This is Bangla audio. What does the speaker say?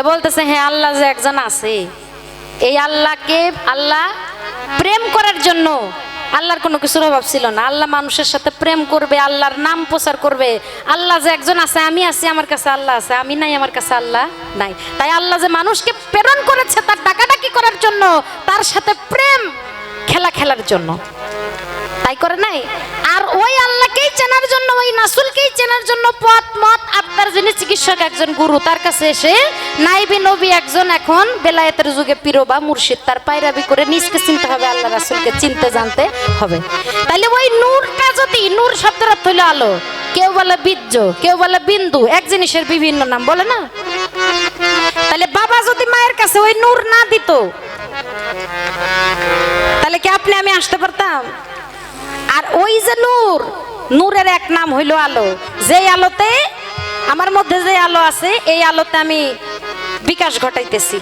তা বলতেছে হ্যাঁ আল্লাহ যে একজন আছে। এই আল্লাহকে আল্লাহ প্রেম করার জন্য আল্লাহর কোনো কিছুর অভাব ছিল না। আল্লাহ মানুষের সাথে প্রেম করবে, আল্লাহর নাম প্রচার করবে। আল্লাহ যে একজন আছে, আমি আছি, আমার কাছে আল্লাহ আছে, আমি নাই, আমার কাছে আল্লাহ নাই। তাই আল্লাহ যে মানুষকে প্রেরণ করেছে তার ডাকাডাকি করার জন্য, তার সাথে প্রেম খেলা খেলার জন্য। তাই করে নাই? আর ওই আল্লাহকেই চেনার জন্য, ওই নাসুলকেই চেনার জন্য পথ, মত যিনি চিকিৎসক একজন গুরু, তার কাছে এসে নাইবি নবী একজন এখন বেলায়েতের যুগে পিরো বা মুর্শিদ, তার পায়রাবি করে নিজকে চিনতে হবে, আল্লাহ রাসুলকে চিনতে জানতে হবে। তাইলে ওই নূরটা যদি, নূর শব্দের অর্থ হলো আলো। কেউ বলে বীর্য, কেউ বলে বিন্দু, এক জিনিসের বিভিন্ন নাম, বলে না? তাহলে বাবা যদি মায়ের কাছে ওই নূর না দিত তাহলে কি আপনি আমি আসতে পারতাম? আর ওই যে নূর, নূরের এক নাম হইল আলো। যেই আলোতে আমার মধ্যে যে আলো আছে এই আলোতে আমি বিকাশ ঘটাইতেছি।